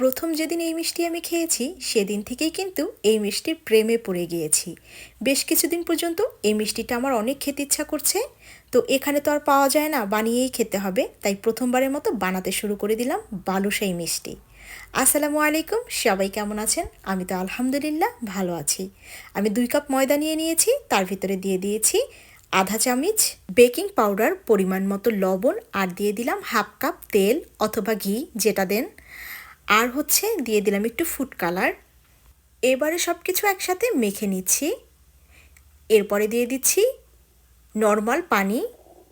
প্রথম যেদিন এই মিষ্টি আমি খেয়েছি, সেদিন থেকেই কিন্তু এই মিষ্টির প্রেমে পড়ে গিয়েছি। বেশ কিছুদিন পর্যন্ত এই মিষ্টিটা আমার অনেক খেতে ইচ্ছা করছে। তো এখানে তো আর পাওয়া যায় না, বানিয়েই খেতে হবে। তাই প্রথমবারের মতো বানাতে শুরু করে দিলাম বালুশাই মিষ্টি। আসসালামু আলাইকুম, সবাই কেমন আছেন? আমি তো আলহামদুলিল্লাহ ভালো আছি। আমি দুই কাপ ময়দা নিয়ে নিয়েছি, তার ভিতরে দিয়ে দিয়েছি আধা চামচ বেকিং পাউডার, পরিমাণ মতো লবণ, আর দিয়ে দিলাম হাফ কাপ তেল অথবা ঘি, যেটা দেন। আর হচ্ছে দিয়ে দিলাম একটু ফুড কালার এবারে সব কিছু একসাথে মেখে নিচ্ছি। এরপরে দিয়ে দিচ্ছি নর্মাল পানি।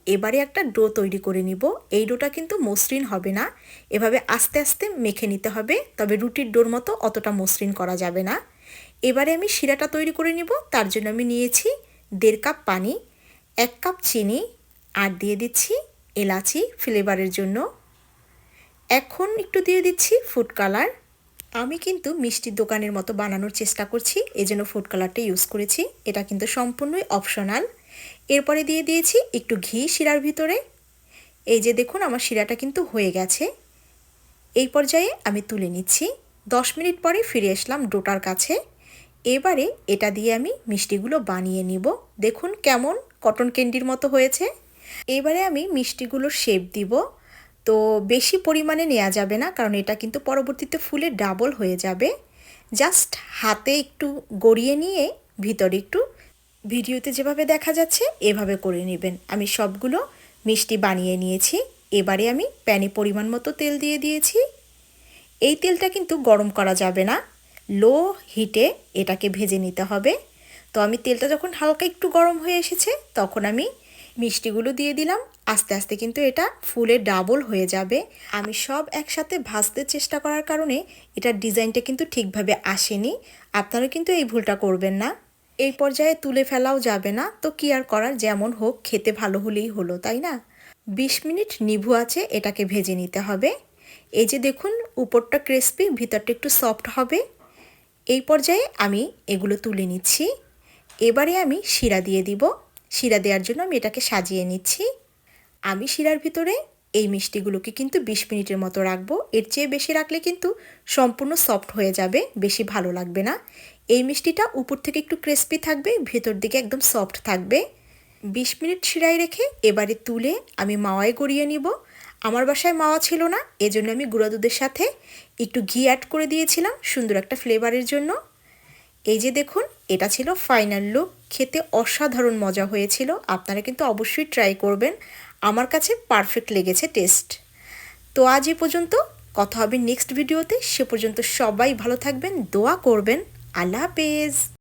এবারে একটা ডো তৈরি করে নিব। এই ডোটা কিন্তু মসৃণ হবে না। এভাবে আস্তে আস্তে মেখে নিতে হবে, তবে রুটির ডোর মতো অতটা মসৃণ করা যাবে না। এবারে আমি শিরাটা তৈরি করে নিব, তার জন্য আমি নিয়েছি দেড় কাপ পানি, এক কাপ চিনি, আর দিয়ে দিচ্ছি এলাচি ফ্লেভারের জন্য। এখন একটু দিয়ে দিচ্ছি ফুড কালার আমি কিন্তু মিষ্টির দোকানের মতো বানানোর চেষ্টা করছি, এজন্য ফুড কালারটা ইউজ করেছি। এটা কিন্তু সম্পূর্ণই অপশনাল এরপরে দিয়ে দিয়েছি একটু ঘি শিরার ভিতরে। এই যে দেখুন, আমার শিরাটা কিন্তু হয়ে গেছে। এই পর্যায়ে আমি তুলে নিচ্ছি। দশ মিনিট পরে ফিরে আসলাম ডোটার কাছে। এবারে এটা দিয়ে আমি মিষ্টিগুলো বানিয়ে নিব। দেখুন কেমন কটন ক্যান্ডির মতো হয়েছে। এবারে আমি মিষ্টিগুলোর শেপ দিব। তো বেশি পরিমাণে নেওয়া যাবে না, কারণ এটা কিন্তু পরবর্তীতে ফুলে ডাবল হয়ে যাবে। জাস্ট হাতে একটু গড়িয়ে নিয়ে ভিতরে একটু ভিডিওতে যেভাবে দেখা যাচ্ছে, এভাবে করে নেবেন। আমি সবগুলো মিষ্টি বানিয়ে নিয়েছি। এবারে আমি প্যানে পরিমাণ মতো তেল দিয়ে দিয়েছি। এই তেলটা কিন্তু গরম করা যাবে না। লো হিটে এটাকে ভেজে নিতে হবে। তো আমি তেলটা যখন হালকা একটু গরম হয়ে এসেছে, তখন আমি মিষ্টিগুলো দিয়ে দিলাম। আস্তে আস্তে কিন্তু এটা ফুলে ডাবল হয়ে যাবে। আমি সব একসাথে ভাজতে চেষ্টা করার কারণে এটার ডিজাইনটা কিন্তু ঠিকভাবে আসেনি। আপনারা কিন্তু এই ভুলটা করবেন না। এই পর্যায়ে তুলে ফেলাও যাবে না। তো কি আর করার? যেমন হোক, খেতে ভালো হলেই হলো, তাই না? বিশ মিনিট নিভু আছে, এটাকে ভেজে নিতে হবে। এই যে দেখুন, উপরটা ক্রিস্পি ভিতরটা একটু সফট হবে। এই পর্যায়ে আমি এগুলো তুলে নিচ্ছি। এবারে আমি শিরা দিয়ে দিব। শিরা দেওয়ার জন্য আমি এটাকে সাজিয়ে নিচ্ছি। আমি শিরার ভিতরে এই মিষ্টিগুলোকে কিন্তু বিশ মিনিটের মতো রাখব। এর চেয়ে বেশি রাখলে কিন্তু সম্পূর্ণ সফট হয়ে যাবে, বেশি ভালো লাগবে না। এই মিষ্টিটা উপর থেকে একটু ক্রিস্পি থাকবে, ভেতর দিকে একদম সফট থাকবে। বিশ মিনিট শিরায় রেখে এবারে তুলে আমি মাওয়ায় গড়িয়ে নিব। আমার বাসায় মাওয়া ছিল না, এজন্য আমি গুঁড়া দুধের সাথে একটু ঘি অ্যাড করে দিয়েছিলাম সুন্দর একটা ফ্লেভারের জন্য। এই যে দেখুন, এটা ছিল ফাইনাল লুক খেতে অসাধারণ মজা হয়েছিল। আপনারা কিন্তু অবশ্যই ট্রাই করবেন। আমার কাছে পারফেক্ট লেগেছে টেস্ট তো আজ এ পর্যন্ত কথা হবে নেক্সট ভিডিওতে সে পর্যন্ত সবাই ভালো থাকবেন, দোয়া করবেন। আল্লাহ হাফেজ।